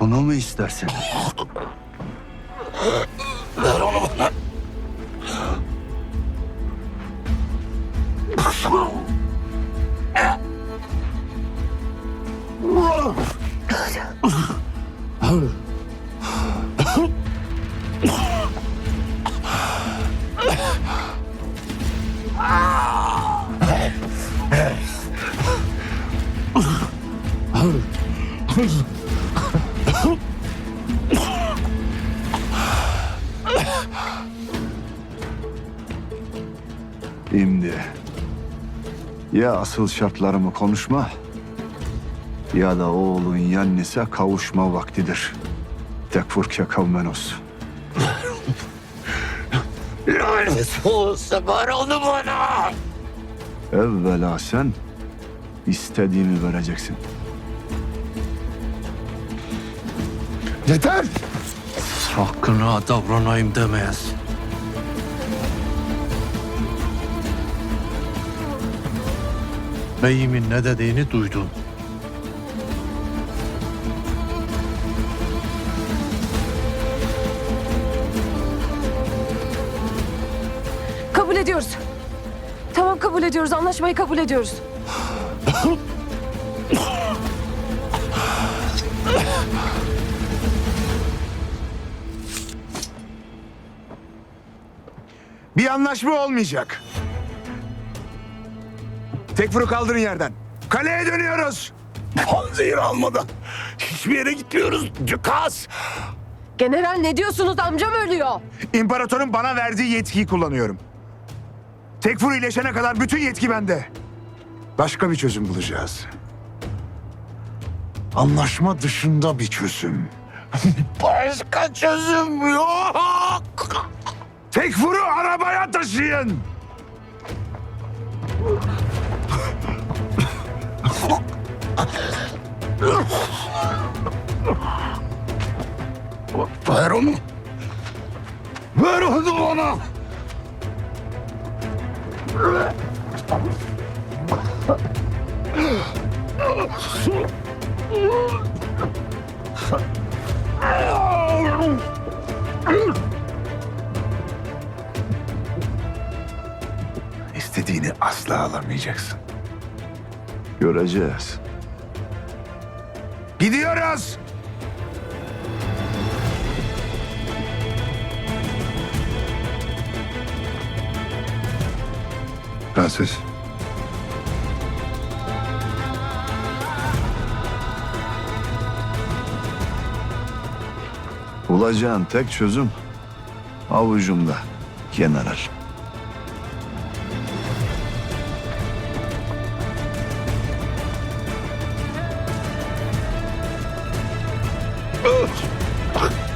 Bunu mu istersin? Ver onu bana. Şimdi ya asıl şartlarımı konuşma ya da oğlun Yannis'e kavuşma vaktidir. Tekfur kekavmenos. Lanet olsa ver onu bana. Evvela sen istediğimi vereceksin. Yeter. Sakın ha davranayım demez. Beyimin ne dediğini duydun. Kabul ediyoruz. Tamam kabul ediyoruz. Anlaşmayı kabul ediyoruz. Bir anlaşma olmayacak. Tekfur'u kaldırın yerden. Kaleye dönüyoruz. Panzehir almadan hiçbir yere gitmiyoruz. Cükas. General ne diyorsunuz? Amcam ölüyor. İmparatorun bana verdiği yetkiyi kullanıyorum. Tekfur iyileşene kadar bütün yetki bende. Başka bir çözüm bulacağız. Anlaşma dışında bir çözüm. Başka çözüm yok. Tekfur'u arabaya taşıyın. Ver onu. Ver onu bana. İstediğini asla alamayacaksın. Göreceğiz. Gidiyoruz. Prenses. Bulacağın tek çözüm avucumda general. approach.